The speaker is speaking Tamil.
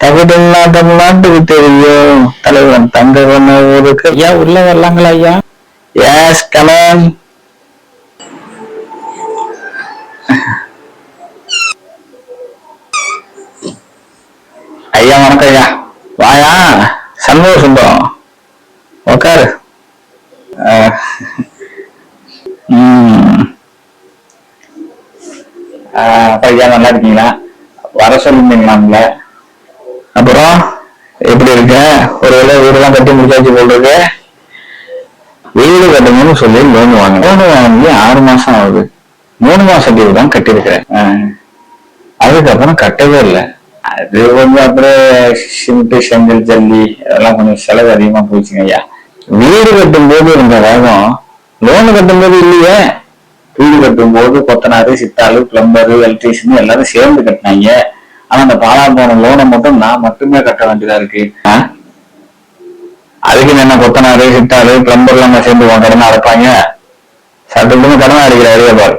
தகுதில்லா தமிழ்நாட்டுக்கு தெரியும். தலைவன் தங்க ஊருக்கு. ஐயா உள்ள வரலாங்களா ஐயா? எஸ் கமன் ஐயா வணக்கம் ஐயா. வாயா? சண்முக சுந்தரம் உக்காரு. ஐயா நல்லா இருக்கீங்களா? வர சொல்லிருந்தீங்களாம்ல அப்புறம் எப்படி இருக்க? ஒருவேளை வீடுலாம் கட்டி முடிச்சாச்சு போடுறது வீடு கட்டணும்னு சொல்லி லோன் வாங்க லோன் வாங்கி ஆறு மாசம் ஆகுது. மூணு மாசம் லீவு தான் கட்டியிருக்கிறேன். அதுக்கப்புறம் கட்டவே இல்லை. அது வந்து அப்புறம் சிமெண்ட் செங்கல் ஜல்லி அதெல்லாம் கொஞ்சம் செலவு அதிகமா போச்சுங்க ஐயா. வீடு கட்டும் போது இருந்த வேகம் லோன் கட்டும் போது இல்லையே. வீடு கட்டும் போது கொத்தனாரு சித்தாளு பிளம்பரு எலக்ட்ரீஷியன் எல்லாரும் சேர்ந்து கட்டினாங்க. ஆனா அந்த பாலா போன லோனை மட்டும் நான் மட்டுமே கட்ட வேண்டியதா இருக்கு. அதுக்கு என்ன கொத்தனாரு சித்தாளு பிளம்பர் எல்லாம் சேர்ந்து உன் கடனை அடைப்பாங்க. சட்டத்துக்கு கடனை அடிக்கிற ஐடியா பாரு.